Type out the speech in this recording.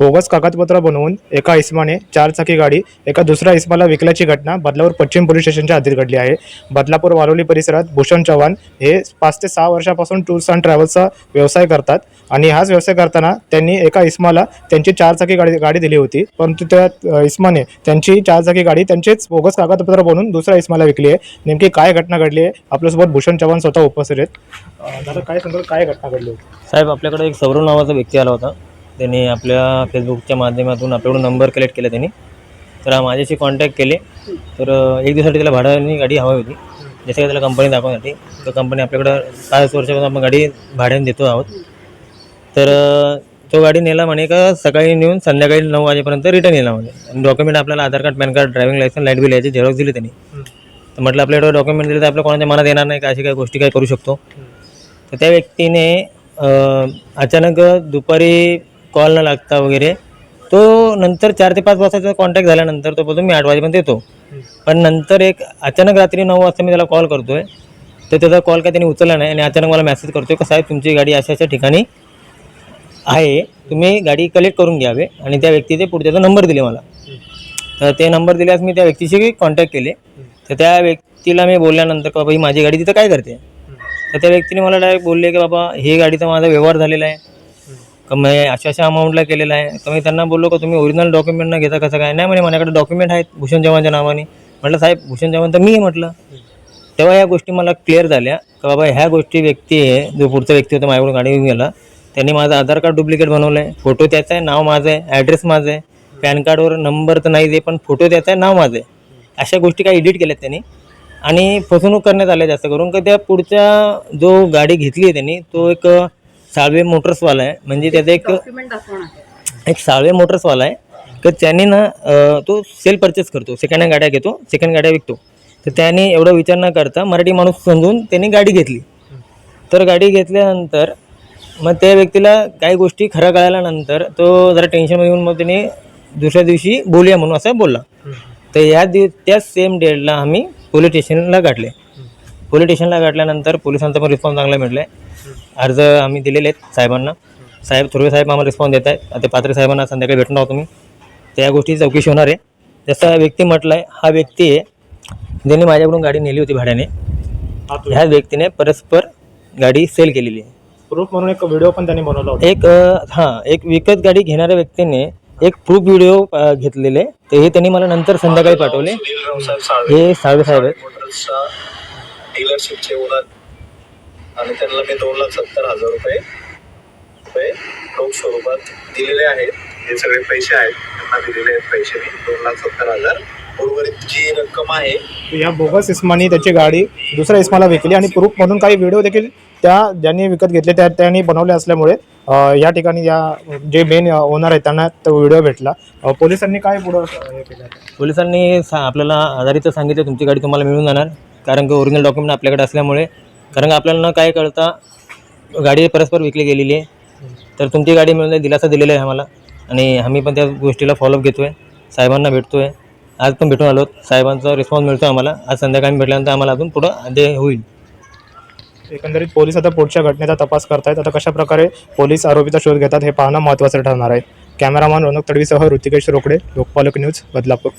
Bogus कागदपत्र बनवून एका इस्माने चारचाकी गाडी एका दुसऱ्या इस्माला विकल्याची घटना बदलापूर पश्चिम पोलीस स्टेशनच्या हद्दीत घडली आहे. बदलापूर वारोली परिसरात भूषण चव्हाण हे पाच ते सहा वर्षापासून टूर्स अँड ट्रॅव्हल्सचा व्यवसाय करतात आणि हाच व्यवसाय करताना त्यांनी एका इस्माला त्यांची चारचाकी गाडी गाडी दिली होती. परंतु त्या इस्माने त्यांची चारचाकी गाडी त्यांचेच बोगस कागदपत्र बनवून दुसऱ्या इस्माला विकली आहे. नेमकी काय घटना घडली आहे? आपल्यासोबत भूषण चव्हाण स्वतः उपस्थित आहेत. दादा काय सांगाल? काय घटना घडली होती? साहेब आपल्याकडे एक सौरव नावाचा व्यक्ती आला होता. त्यांनी आपल्या फेसबुकच्या माध्यमातून आपल्याकडून नंबर कलेक्ट केला त्यांनी. तर माझ्याशी कॉन्टॅक्ट केले. तर एक दिवसासाठी त्याला भाड्याने गाडी हवी होती. जसं काही त्याला कंपनी दाखवण्यासाठी. तर कंपनी आपल्याकडं पाच वर्षापासून आपण गाडी भाड्याने देतो आहोत. तर तो गाडी नेला म्हणे का सकाळी नेऊन संध्याकाळी नऊ वाजेपर्यंत रिटर्न येला म्हणे. डॉक्युमेंट आपल्याला Aadhaar card PAN card driving licence light bill याचे झेरॉक्स दिले त्यांनी. तर म्हटलं आपल्याकडे डॉक्युमेंट दिले तर आपल्या कोणाच्या मनात येणार नाही का? अशी काही गोष्टी काय करू शकतो. तर त्या व्यक्तीने अचानक दुपारी कॉल न लागता वगैरे. तो नंतर चार ते पाच वाजताचा कॉन्टॅक्ट झाल्यानंतर तो बोलतो मी आठ वाजेपर्यंत येतो. पण नंतर एक अचानक रात्री नऊ वाजता मी त्याला कॉल करतोय. तर त्याचा कॉल काय त्यांनी उचलला नाही आणि अचानक मला मेसेज करतोय का साहेब तुमची गाडी अशा अशा ठिकाणी आहे. तुम्ही गाडी कलेक्ट करून घ्यावे. आणि त्या व्यक्तीचे पुढच्याचा नंबर दिले मला. तर ते नंबर दिल्यास मी त्या व्यक्तीशी कॉन्टॅक्ट केले. तर त्या व्यक्तीला मी बोलल्यानंतर का बाबा ही माझी गाडी तिथं काय करते? तर त्या व्यक्तीने मला डायरेक्ट बोलले की बाबा हे गाडीचा माझा व्यवहार झालेला आहे. का मी अशा अशा अमाऊंटला केलेला आहे. तर मी त्यांना बोललो का तुम्ही ओरिजिनल डॉक्युमेंट न घेता कसं काय? नाही म्हणे माझ्याकडे डॉक्युमेंट आहेत भूषण चव्हाणच्या नावाने. म्हटलं साहेब भूषण चव्हाण तर मी म्हटलं. तेव्हा ह्या गोष्टी मला क्लिअर झाल्या का बाबा ह्या गोष्टी व्यक्ती आहे जो पुढचा व्यक्ती होता माझ्याकडून गाडी घेऊन गेला त्यांनी माझं आधार कार्ड डुप्लिकेट बनवलं आहे फोटो त्याचा आहे नाव माझं आहे ॲड्रेस माझं आहे. पॅन कार्डवर नंबर तर नाही दे पण फोटो त्याचा आहे नाव माझं आहे. अशा गोष्टी काही एडिट केल्यात त्यांनी. आणि फसवणूक करण्यात आल्या जास्त करून का त्या पुढच्या जो गाडी घेतली आहे त्यांनी तो एक साळवे मोटर्सवाला आहे. म्हणजे त्याचा एक एक साळवे मोटर्सवाला आहे. तर त्यांनी ना तो सेल परचेस करतो. सेकंड हँड गाड्या घेतो सेकंड गाड्या विकतो. तर त्याने एवढा विचार न करता मराठी माणूस समजून त्यांनी गाडी घेतली. तर गाडी घेतल्यानंतर मग त्या व्यक्तीला काही गोष्टी खऱ्या कळाल्यानंतर तो जरा टेन्शनमध्ये येऊन मग त्याने दुसऱ्या दिवशी बोलूया म्हणून असं बोलला. तर या दिव त्याच सेम डेटला आम्ही पोलीस स्टेशनला गाठले. पोलीस स्टेशनला गाठल्यानंतर पोलिसांचा पण रिस्पॉन्स चांगला मिळला आहे अर्ज आम्ही दिलेले आहेत साहेबांना साहेब थोरवे साहेब आम्हाला रिस्पॉन्स देत आहेत आता पात्रे साहेबांना संध्याकाळी भेटणार आहोत तुम्ही त्या गोष्टी चौकशी होणार आहे जसा व्यक्ती म्हटलं आहे हा व्यक्ती आहे ज्यांनी माझ्याकडून गाडी नेली होती भाड्याने ह्या व्यक्तीने परस्पर गाडी सेल केलेली आहे प्रूफ म्हणून एक व्हिडिओ पण त्यांनी बनवला होता एक हां एक विकत गाडी घेणाऱ्या व्यक्तीने एक प्रूफ व्हिडिओ घेतलेले ते हे त्यांनी मला नंतर संध्याकाळी पाठवले हे साळवे साहेब आहेत डीलरशिपचे ओनर आणि त्यांना मी दोन लाख सत्तर हजार रुपये रुपये रोख स्वरूपात दिलेले आहेत. हे सगळे पैसे आहेत. त्यांना दिलेले आहेत पैसे मी. दोन लाख सत्तर हजार. उर्वरित जी रक्कम आहे या बोगस इस्मानी त्याची गाडी दुसऱ्या इस्माला विकली आणि प्रूफ म्हणून काही व्हिडिओ देखील त्या ज्यांनी विकत घेतले त्या त्यांनी बनवले असल्यामुळे या ठिकाणी या जे मेन ओनर आहेत त्यांना तो व्हिडिओ भेटला. पोलिसांनी काय पुढं हे केलं? पोलिसांनी सा आपल्याला आधारित सांगितलं तुमची गाडी तुम्हाला मिळून जाणार. कारण की ओरिजिनल डॉक्युमेंट आपल्याकडे असल्यामुळे कारण का आपल्याला न काय कळता गाडी परस्पर विकली गेलेली आहे. तर तुमची गाडी मिळून दिलासा दिलेला आहे आम्हाला. आणि आम्ही पण त्या गोष्टीला फॉलोअप घेतो आहे साहेबांना भेटतो आहे आज पण भेटून आलो साहेबांचा रिस्पॉन्स मिळतो आम्हाला. आज संध्याकाळी भेटल्यानंतर आम्हाला अजून पुढं अध्यय होईल. एकंदरीत पोलीस आता पुढच्या घटनेचा तपास करतायत. आता कशा प्रकारे पोलीस आरोपीचा शोध घेतात हे पाहणं महत्त्वाचं ठरणार आहे. कॅमेरामॅन रोनक तडवीसह ऋतिकेश रोकडे लोकपालक न्यूज बदलापूर.